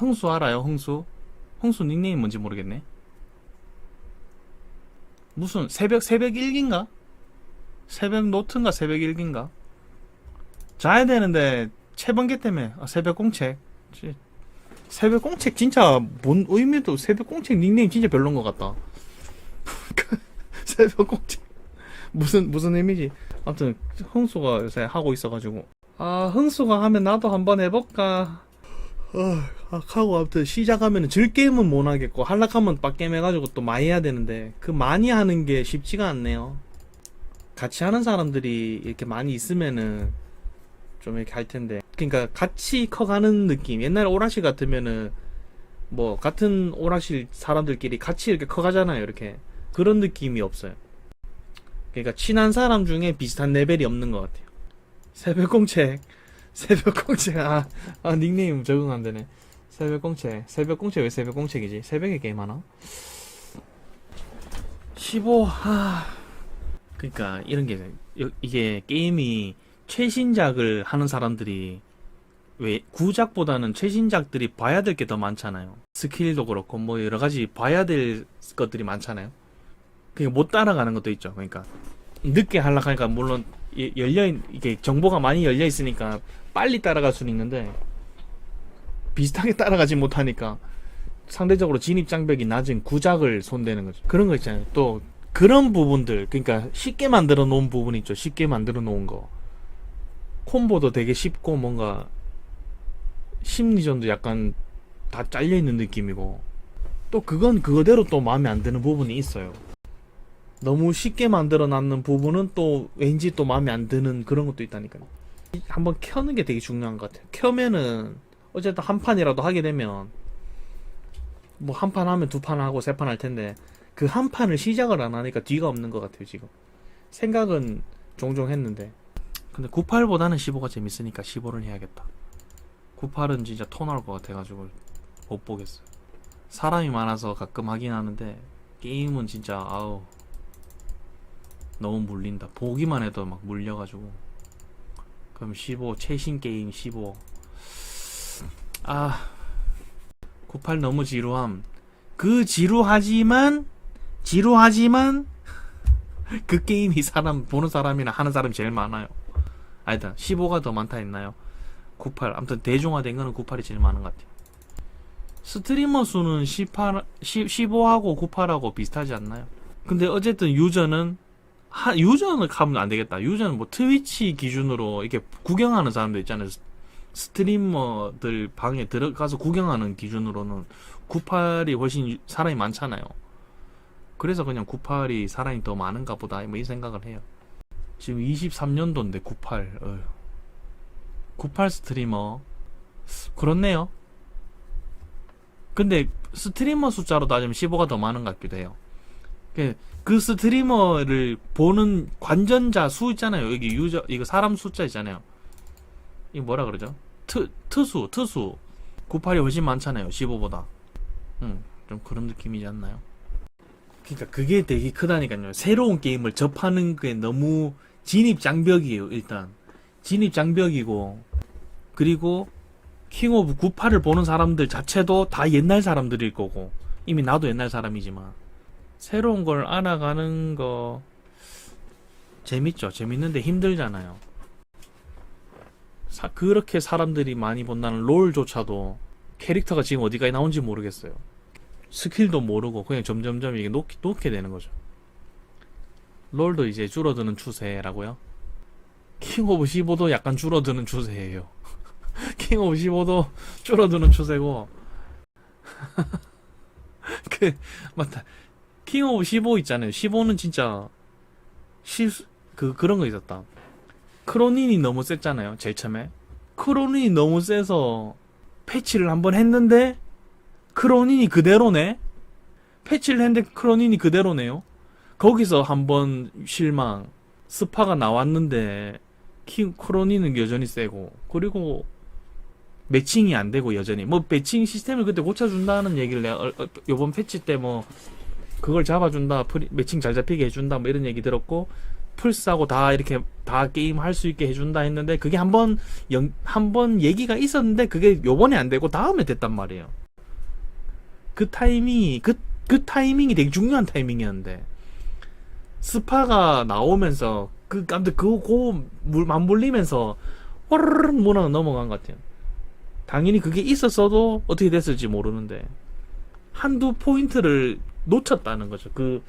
흥수 알아요? 흥수? 흥수 닉네임 뭔지 모르겠네. 무슨 새벽 새벽 일기인가? 새벽 노트인가 새벽 일기인가? 자야 되는데 채번개 때문에 아, 새벽 공책. 지- 새벽 공책 진짜 뭔 의미도 새벽 공책 닉네임 진짜 별론 것 같다. 새벽 공책 무슨 무슨 의미지? 아무튼 흥수가 요새 하고 있어가지고 아 흥수가 하면 나도 한번 해볼까. 아, 하고 아무튼 시작하면 질 게임은 못 하겠고 한락하면 빡게임 해가지고 또 많이 해야 되는데 그 많이 하는 게 쉽지가 않네요. 같이 하는 사람들이 이렇게 많이 있으면은 좀 이렇게 할 텐데. 그러니까 같이 커가는 느낌. 옛날에 오라시 같으면은 뭐 같은 오라시 사람들끼리 같이 이렇게 커가잖아요 이렇게. 그런 느낌이 없어요. 그러니까 친한 사람 중에 비슷한 레벨이 없는 것 같아요. 새벽 공책 새벽 공책 아, 아 닉네임 적응 안 되네 새벽 공책 새벽 공책 왜 새벽 공책이지 새벽에 게임 하나 15 하... 그러니까 이런 게 여- 이게 게임이 최신작을 하는 사람들이 왜 구작보다는 최신작들이 봐야 될 게 더 많잖아요. 스킬도 그렇고 뭐 여러 가지 봐야 될 것들이 많잖아요. 그게 못 따라가는 것도 있죠. 그러니까 늦게 하려니까 물론 예- 열려 있- 이게 정보가 많이 열려 있으니까 빨리 따라갈 수는 있는데 비슷하게 따라가지 못하니까 상대적으로 진입 장벽이 낮은 구작을 손대는 거죠. 그런 거 있잖아요. 또 그런 부분들 그러니까 쉽게 만들어 놓은 부분 있죠. 쉽게 만들어 놓은 거. 콤보도 되게 쉽고 뭔가 심리전도 약간 다 잘려 있는 느낌이고 또 그건 그거대로 또 마음에 안 드는 부분이 있어요. 너무 쉽게 만들어 놨는 부분은 또 왠지 또 마음에 안 드는 그런 것도 있다니까요. 한번 켜는 게 되게 중요한 것 같아요. 켜면은 어쨌든 한 판이라도 하게 되면 뭐 한 판 하면 두 판 하고 세 판 할 텐데 그 한 판을 시작을 안 하니까 뒤가 없는 것 같아요 지금. 생각은 종종 했는데 근데 98보다는 15가 재밌으니까 15를 해야겠다. 98은 진짜 토 나올 것 같아가지고 못 보겠어요. 사람이 많아서 가끔 하긴 하는데 게임은 진짜 아우 너무 물린다. 보기만 해도 막 물려가지고 그럼 15 최신 게임 15. 아, 98 너무 지루함. 그 지루하지만 지루하지만 그 게임이 사람 보는 사람이나 하는 사람이 제일 많아요. 아니다. 15가 더 많다 했나요? 98. 아무튼 대중화된 거는 98이 제일 많은 것 같아요. 스트리머 수는 18, 10, 15하고 98하고 비슷하지 않나요? 근데 어쨌든 유저는 하, 유저는 가면 안 되겠다. 유저는 뭐 트위치 기준으로 이렇게 구경하는 사람들 있잖아요. 스- 스트리머들 방에 들어가서 구경하는 기준으로는 98이 훨씬 유- 사람이 많잖아요. 그래서 그냥 98이 사람이 더 많은가 보다. 뭐 이 생각을 해요. 지금 23년도인데 98. 어휴. 98 스트리머. 그렇네요. 근데 스트리머 숫자로 따지면 15가 더 많은 것 같기도 해요. 그, 그 스트리머를 보는 관전자 수 있잖아요. 여기 유저, 이거 사람 숫자 있잖아요. 이거 뭐라 그러죠? 트, 트수, 트수. 98이 훨씬 많잖아요. 15보다. 음, 좀 그런 느낌이지 않나요? 그러니까 그게 되게 크다니까요. 새로운 게임을 접하는 게 너무 진입 장벽이에요, 일단. 진입 장벽이고, 그리고 킹 오브 98을 보는 사람들 자체도 다 옛날 사람들일 거고, 이미 나도 옛날 사람이지만, 새로운 걸 알아가는 거, 재밌죠. 재밌는데 힘들잖아요. 사- 그렇게 사람들이 많이 본다는 롤조차도 캐릭터가 지금 어디까지 나온지 모르겠어요. 스킬도 모르고 그냥 점점점 이게 놓게, 놓게 되는 거죠. 롤도 이제 줄어드는 추세라고요? 킹 오브 15도 약간 줄어드는 추세예요. 킹 오브 15도 줄어드는 추세고 그 맞다. 킹 오브 15 있잖아요. 15는 진짜 실수 그 그런 거 있었다. 크로닌이 너무 셌잖아요. 제일 처음에. 크로닌이 너무 세서 패치를 한번 했는데 크로닌이 그대로네. 패치를 했는데 크로닌이 그대로네요. 거기서 한번 실망. 스파가 나왔는데 킹 크로닌은 여전히 세고 그리고 매칭이 안 되고 여전히 뭐 매칭 시스템을 그때 고쳐준다는 얘기를 내가 얼- 얼- 요번 패치 때 뭐 그걸 잡아준다 프리- 매칭 잘 잡히게 해준다 뭐 이런 얘기 들었고 플스하고 다 이렇게 다 게임 할 수 있게 해준다 했는데 그게 한번 한 번 얘기가 있었는데 그게 요번에 안 되고 다음에 됐단 말이에요. 그 타이밍이 그, 그 타이밍이 되게 중요한 타이밍이었는데 스파가 나오면서 그 아무튼 그고 맞물리면서 와르르 문화가 넘어간 것 같아요. 당연히 그게 있었어도 어떻게 됐을지 모르는데 한두 포인트를 놓쳤다는 거죠. 그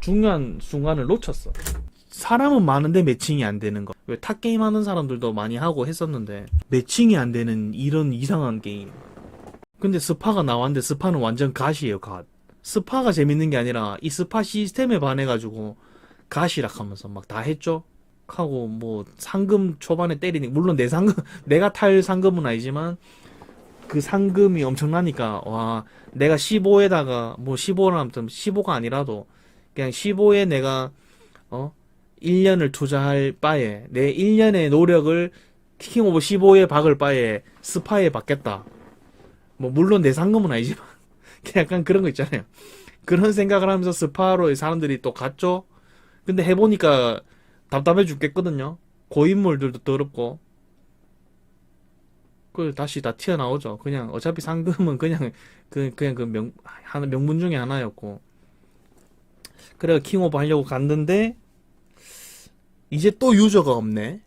중요한 순간을 놓쳤어. 사람은 많은데 매칭이 안 되는 거. 왜 탑 게임 하는 사람들도 많이 하고 했었는데 매칭이 안 되는 이런 이상한 게임. 근데 스파가 나왔는데 스파는 완전 갓이에요, 갓. 스파가 재밌는 게 아니라 이 스파 시스템에 반해가지고 갓이라 하면서 막 다 했죠. 하고 뭐 상금 초반에 때리니 물론 내 상금 내가 탈 상금은 아니지만 그 상금이 엄청나니까 와 내가 15에다가 뭐 15는 아무튼 15가 아니라도 그냥 15에 내가 어 1년을 투자할 바에 내 1년의 노력을 킹 오브 15에 박을 바에 스파에 받겠다. 뭐 물론 내 상금은 아니지만 약간 그런 거 있잖아요. 그런 생각을 하면서 스파로 사람들이 또 갔죠. 근데 해보니까 답답해 죽겠거든요. 고인물들도 더럽고. 그 다시 다 튀어나오죠. 그냥 어차피 상금은 그냥 그 그냥 그 명 하나 명분 중에 하나였고. 그래서 킹오브 하려고 갔는데 이제 또 유저가 없네.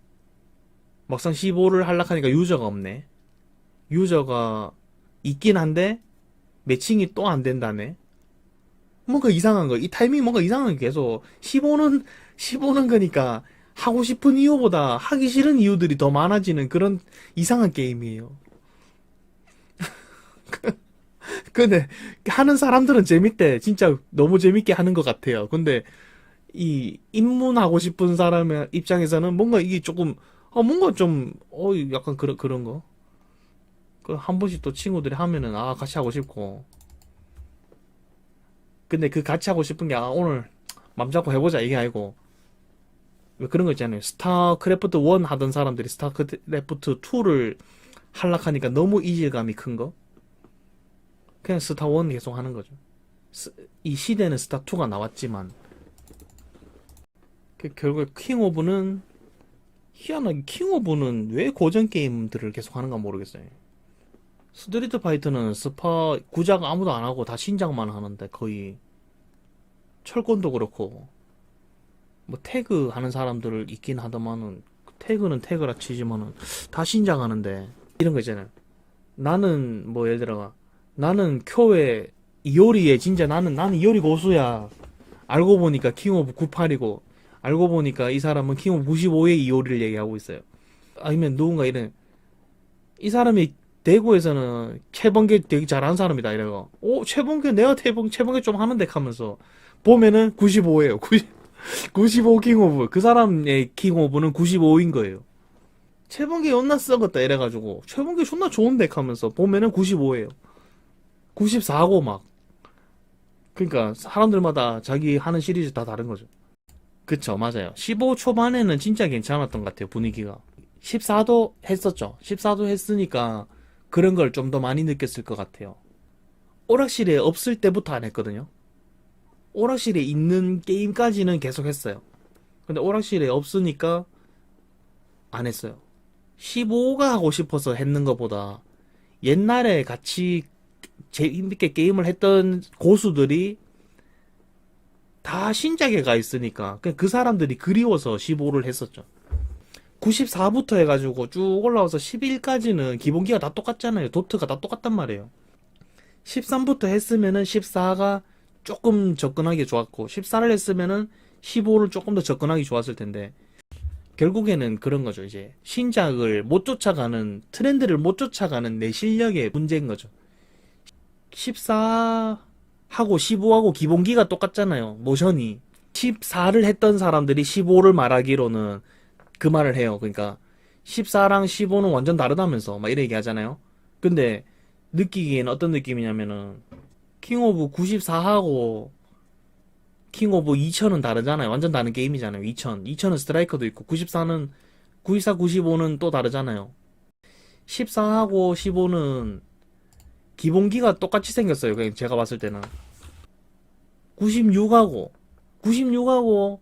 막상 15를 하려하니까 유저가 없네. 유저가 있긴 한데 매칭이 또 안 된다네. 뭔가 이상한 거. 이 타이밍 뭔가 이상한 게 계속 15는 15는 거니까 하고 싶은 이유보다 하기 싫은 이유들이 더 많아지는 그런 이상한 게임이에요. 근데 하는 사람들은 재밌대. 진짜 너무 재밌게 하는 것 같아요. 근데 이 입문하고 싶은 사람의 입장에서는 뭔가 이게 조금 아 뭔가 좀어 약간 그런 그런 거. 그 한 번씩 또 친구들이 하면은 아 같이 하고 싶고. 근데 그 같이 하고 싶은 게 아 오늘 맘 잡고 해보자 이게 아니고 왜 그런 거 있잖아요. 스타크래프트 1 하던 사람들이 스타크래프트 2를 할락하니까 너무 이질감이 큰 거. 그냥 스타 1 계속 하는 거죠. 스- 이 시대는 스타 2가 나왔지만 그 결국 킹 오브는 희한하게 킹 오브는 왜 고전 게임들을 계속 하는가 모르겠어요. 스트리트 파이터는 스파 구작 아무도 안 하고 다 신작만 하는데 거의 철권도 그렇고 뭐 태그 하는 사람들 있긴 하더만은 태그는 태그라 치지만은 다 신작하는데 이런 거 있잖아요. 나는 뭐 예를 들어 나는 쿄에 이효리에 진짜 나는 나는 이효리 고수야. 알고 보니까 킹 오브 98이고 알고 보니까 이 사람은 킹 오브 95의 이효리를 얘기하고 있어요. 아니면 누군가 이런 이 사람이 대구에서는 최범계 되게 잘하는 사람이다 이래가 오 최범계 내가 태범 최범계 좀 하는데 하면서 보면은 95예요 90, 95 킹 오브. 그 사람의 킹 오브는 95인 거예요. 최범계 존나 썩었다 이래가지고. 최범계 존나 좋은데 하면서 보면은 95예요. 94고 막. 그러니까 사람들마다 자기 하는 시리즈 다 다른 거죠. 그쵸 맞아요. 15 초반에는 진짜 괜찮았던 것 같아요 분위기가. 14도 했었죠. 14도 했으니까 그런 걸 좀 더 많이 느꼈을 것 같아요. 오락실에 없을 때부터 안 했거든요. 오락실에 있는 게임까지는 계속 했어요. 근데 오락실에 없으니까 안 했어요. 15가 하고 싶어서 했는 것보다 옛날에 같이 재밌게 게임을 했던 고수들이 다 신작에 가 있으니까 그 사람들이 그리워서 15를 했었죠. 94부터 해가지고 쭉 올라와서 11까지는 기본기가 다 똑같잖아요. 도트가 다 똑같단 말이에요. 13부터 했으면은 14가 조금 접근하기 좋았고 14를 했으면은 15를 조금 더 접근하기 좋았을 텐데 결국에는 그런 거죠. 이제 신작을 못 쫓아가는 트렌드를 못 쫓아가는 내 실력의 문제인 거죠. 14하고 15하고 기본기가 똑같잖아요. 모션이 14를 했던 사람들이 15를 말하기로는 그 말을 해요. 그러니까 14랑 15는 완전 다르다면서 막 이런 얘기 하잖아요. 근데 느끼기엔 어떤 느낌이냐면은 킹 오브 94하고 킹 오브 2000은 다르잖아요. 완전 다른 게임이잖아요. 2000. 2000은 스트라이커도 있고 94는 94, 95는 또 다르잖아요. 14하고 15는 기본기가 똑같이 생겼어요. 그냥 제가 봤을 때는 96하고 96하고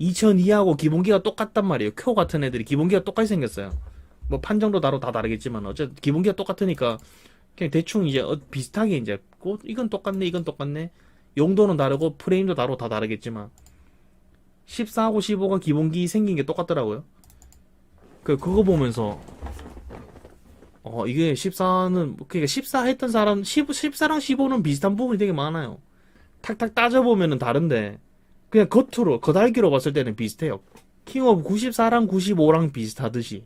2002하고 기본기가 똑같단 말이에요. 쿄 같은 애들이 기본기가 똑같이 생겼어요. 뭐 판정도 다로 다 다르겠지만 어쨌든 기본기가 똑같으니까 그냥 대충 이제 어- 비슷하게 이제 어, 이건 똑같네 이건 똑같네 용도는 다르고 프레임도 다로 다 다르겠지만 14하고 15가 기본기 생긴 게 똑같더라고요. 그 그거 보면서 어 이게 14는 그러니까 14 했던 사람 15, 14랑 15는 비슷한 부분이 되게 많아요. 탁탁 따져 보면은 다른데 그냥 겉으로 겉알기로 봤을 때는 비슷해요. 킹 오브 94랑 95랑 비슷하듯이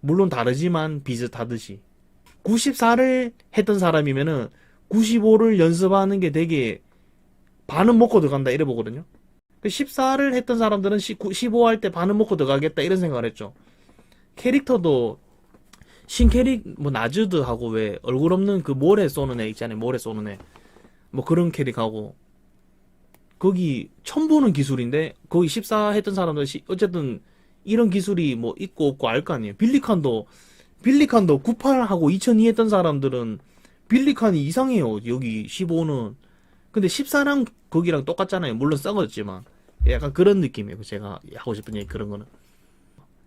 물론 다르지만 비슷하듯이 94를 했던 사람이면은 95를 연습하는 게 되게 반은 먹고 들어간다 이래 보거든요. 14를 했던 사람들은 15 할 때 반은 먹고 들어가겠다 이런 생각을 했죠. 캐릭터도 신캐릭 뭐 나즈드하고 왜 얼굴 없는 그 모래 쏘는 애 있잖아요. 모래 쏘는 애. 뭐 그런 캐릭하고 거기 처음 보는 기술인데 거기 14 했던 사람들 시- 어쨌든 이런 기술이 뭐 있고 없고 알 거 아니에요. 빌리칸도 빌리칸도 98하고 2002 했던 사람들은 빌리칸이 이상해요. 여기 15는 근데 14랑 거기랑 똑같잖아요. 물론 썩었지만 약간 그런 느낌이에요. 제가 하고 싶은 얘기 그런 거는.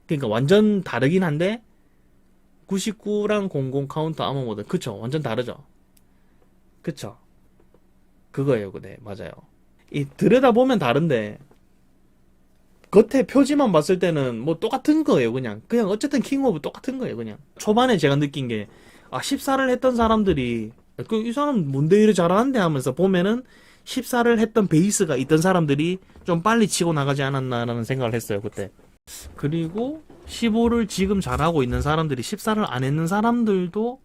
그러니까 완전 다르긴 한데 99랑 00 카운터 아머 모드 그쵸 완전 다르죠. 그쵸. 그거예요. 네 맞아요. 이 들여다 보면 다른데 겉에 표지만 봤을 때는 뭐 똑같은 거예요. 그냥 그냥 어쨌든 킹 오브 똑같은 거예요. 그냥 초반에 제가 느낀 게 아, 14를 했던 사람들이 그 이 사람 뭔데 이래 잘하는데 하면서 보면은 14를 했던 베이스가 있던 사람들이 좀 빨리 치고 나가지 않았나라는 생각을 했어요, 그때. 그리고 15를 지금 잘하고 있는 사람들이 14를 안 했는 사람들도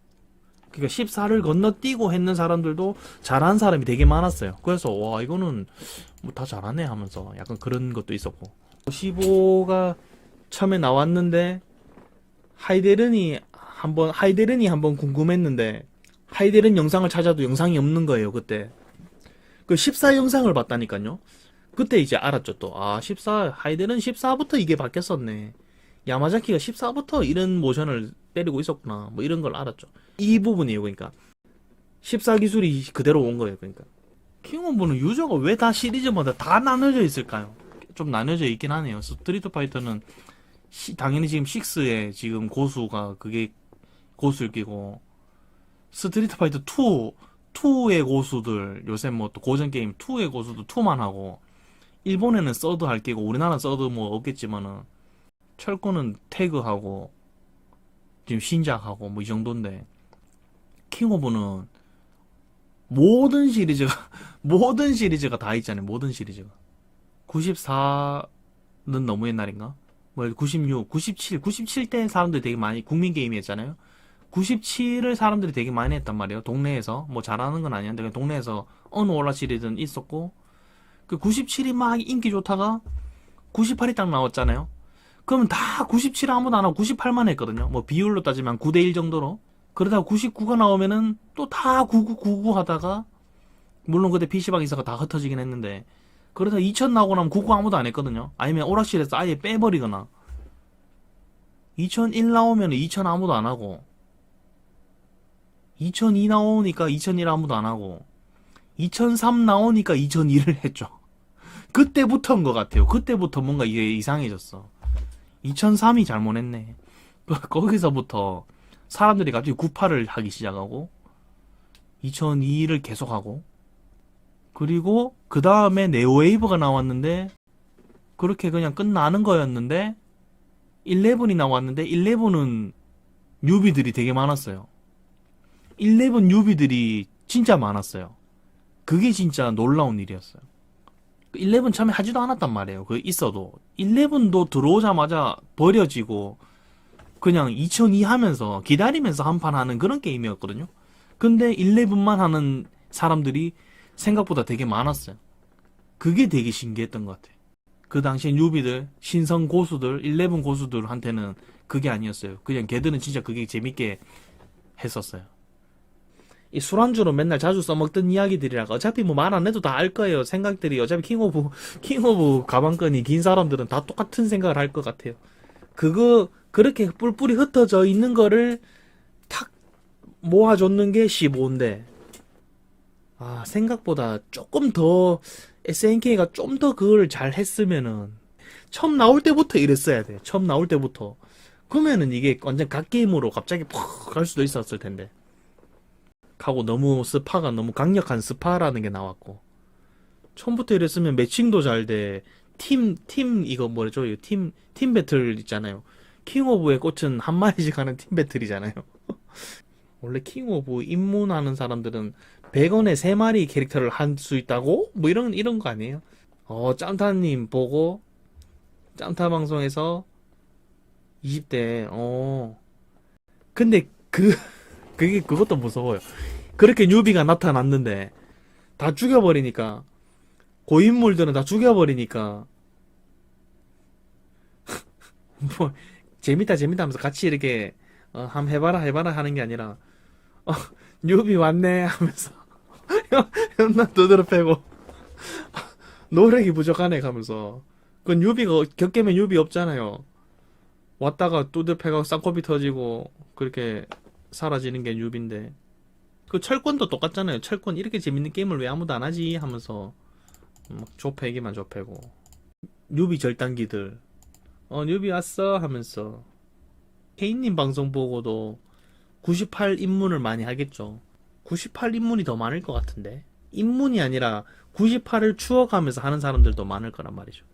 그러니까 14를 건너뛰고 했는 사람들도 잘하는 사람이 되게 많았어요. 그래서 와 이거는 뭐 다 잘하네 하면서 약간 그런 것도 있었고 15가 처음에 나왔는데 하이데른이 한번 하이데른이 한번 궁금했는데 하이데른 영상을 찾아도 영상이 없는 거예요 그때. 그 14 영상을 봤다니까요. 그때 이제 알았죠 또아 14 하이데른 14부터 이게 바뀌었었네. 야마자키가 14부터 이런 모션을 때리고 있었구나. 뭐 이런 걸 알았죠. 이 부분이에요 그러니까. 14 기술이 그대로 온 거예요 그러니까. 킹오브는 유저가 왜 다 시리즈마다 다 나눠져 있을까요 좀 나눠져 있긴 하네요. 스트리트 파이터는 시- 당연히 지금 6에 지금 고수가 그게 고수일 끼고 스트리트 파이터 2 2의 고수들 요새 뭐 또 고전 게임 2의 고수도 2만 하고 일본에는 서드 할 끼고 우리나라는 서드 뭐 없겠지만은 철거는 태그하고 지금 신작하고 뭐 이 정도인데 킹오브는 모든 시리즈가 모든 시리즈가 다 있잖아요. 모든 시리즈가 94는 너무 옛날인가? 뭐 96, 97, 97때 사람들이 되게 많이 국민 게임이었잖아요. 97을 사람들이 되게 많이 했단 말이에요. 동네에서 뭐 잘하는 건 아니었는데 동네에서 어느 오라 시리즈는 있었고 그 97이 막 인기 좋다가 98이 딱 나왔잖아요. 그러면 다 97 아무도 안 하고 98만 했거든요. 뭐 비율로 따지면 9대 1 정도로. 그러다가 99가 나오면은 또 다 99, 99 하다가 물론 그때 PC방에서가 다 흩어지긴 했는데 그러다 2000 나오고 나면 99 아무도 안 했거든요. 아니면 오락실에서 아예 빼버리거나 2001 나오면 2000 아무도 안 하고 2002 나오니까 2001 아무도 안 하고 2003 나오니까 2002를 했죠. 그때부터인 것 같아요. 그때부터 뭔가 이게 이상해졌어. 2003이 잘못했네. 거기서부터 사람들이 갑자기 98을 하기 시작하고 2002를 계속하고 그리고 그 다음에 네오웨이브가 나왔는데 그렇게 그냥 끝나는 거였는데 11이 나왔는데 11은 뉴비들이 되게 많았어요. 11 뉴비들이 진짜 많았어요. 그게 진짜 놀라운 일이었어요. 11 처음에 하지도 않았단 말이에요. 그 있어도 11도 들어오자마자 버려지고 그냥 2002 하면서 기다리면서 한판 하는 그런 게임이었거든요. 근데 11만 하는 사람들이 생각보다 되게 많았어요. 그게 되게 신기했던 것 같아요. 그 당시에 뉴비들, 신성 고수들, 11 고수들한테는 그게 아니었어요. 그냥 걔들은 진짜 그게 재밌게 했었어요. 이 술안주로 맨날 자주 써먹던 이야기들이라가 어차피 뭐 말 안 해도 다 알 거예요. 생각들이 어차피 킹오브, 킹오브 가방끈이 긴 사람들은 다 똑같은 생각을 할 것 같아요. 그거, 그렇게 뿔뿔이 흩어져 있는 거를 탁 모아줬는 게 15인데, 아, 생각보다 조금 더 SNK가 좀 더 그걸 잘 했으면은 처음 나올 때부터 이랬어야 돼. 처음 나올 때부터. 그러면은 이게 완전 갓게임으로 갑자기 푹갈 수도 있었을 텐데. 하고 너무 스파가 너무 강력한 스파라는 게 나왔고. 처음부터 이랬으면 매칭도 잘 돼. 팀, 팀, 이거 뭐죠? 팀, 팀 배틀 있잖아요. 킹 오브의 꽃은 한 마리씩 하는 팀 배틀이잖아요. 원래 킹 오브 입문하는 사람들은 100원에 3마리 캐릭터를 할 수 있다고? 뭐 이런, 이런 거 아니에요? 어, 짬타님 보고, 짬타 방송에서 20대, 어. 근데 그, 그게, 그것도 무서워요. 그렇게 뉴비가 나타났는데, 다 죽여버리니까, 고인물들은 다 죽여버리니까, 뭐, 재밌다, 재밌다 하면서 같이 이렇게, 어, 함 해봐라, 해봐라 하는 게 아니라, 어, 뉴비 왔네 하면서, 나 두드러 패고, 노력이 부족하네 하면서, 그 뉴비가, 격겜에 뉴비 없잖아요. 왔다가 두드러 패고 쌍코비 터지고, 그렇게 사라지는 게 뉴비인데, 그 철권도 똑같잖아요. 철권 이렇게 재밌는 게임을 왜 아무도 안 하지? 하면서, 막 좁혀기만 좁혀고. 뉴비 절단기들, 어, 뉴비 왔어? 하면서, 케인님 방송 보고도 98 입문을 많이 하겠죠. 98 입문이 더 많을 것 같은데. 입문이 아니라 98을 추억하면서 하는 사람들도 많을 거란 말이죠.